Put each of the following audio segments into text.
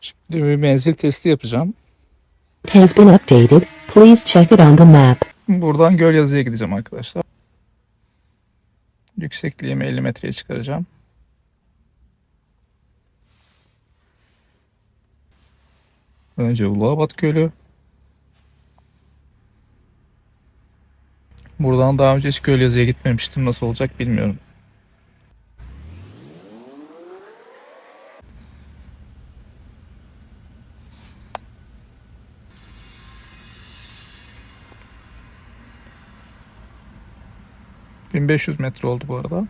Şimdi bir menzil testi yapacağım. has been updated. Please check it on the map. Buradan göl yazıya gideceğim arkadaşlar. Yüksekliğimi 50 metreye çıkaracağım. Önce Uluabat Gölü. Buradan daha önce hiç göl yazıya gitmemiştim. Nasıl olacak bilmiyorum. ...1500 metre oldu bu arada.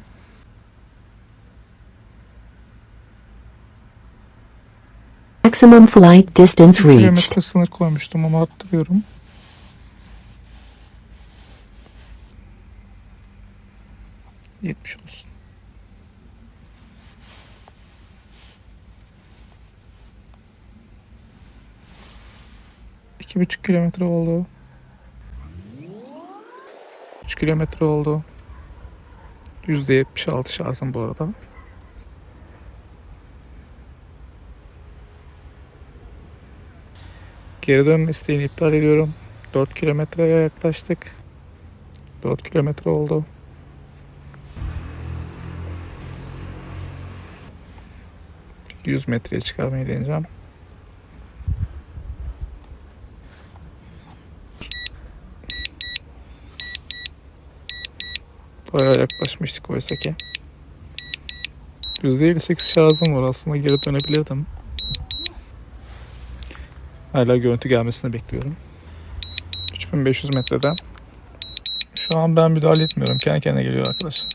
Maximum flight distance reached. Kilometre sınır koymuştum onu arttırıyorum. Yetmiş olsun. İki buçuk kilometre oldu. Üç kilometre oldu. Yüzde yetmiş altı şarjım bu arada. Geri dönme isteğini iptal ediyorum. 4 kilometreye yaklaştık. 4 kilometre oldu. ...100 metreye çıkarmayı deneyeceğim. Bayağı yaklaşmıştık oysa ki. %58 şarjım var aslında geri dönebilirdim. Hala görüntü gelmesini bekliyorum. 3500 metreden. Şu an ben müdahale etmiyorum. Kendi kendine geliyor arkadaşlar.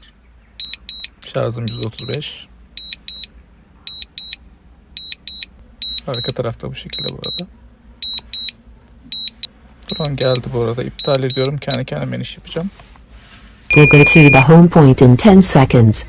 Şarjım 135. Arka tarafta bu şekilde bu arada. Drone geldi bu arada. İptal ediyorum. Kendi kendime iniş yapacağım. We'll go to the home point in 10 seconds.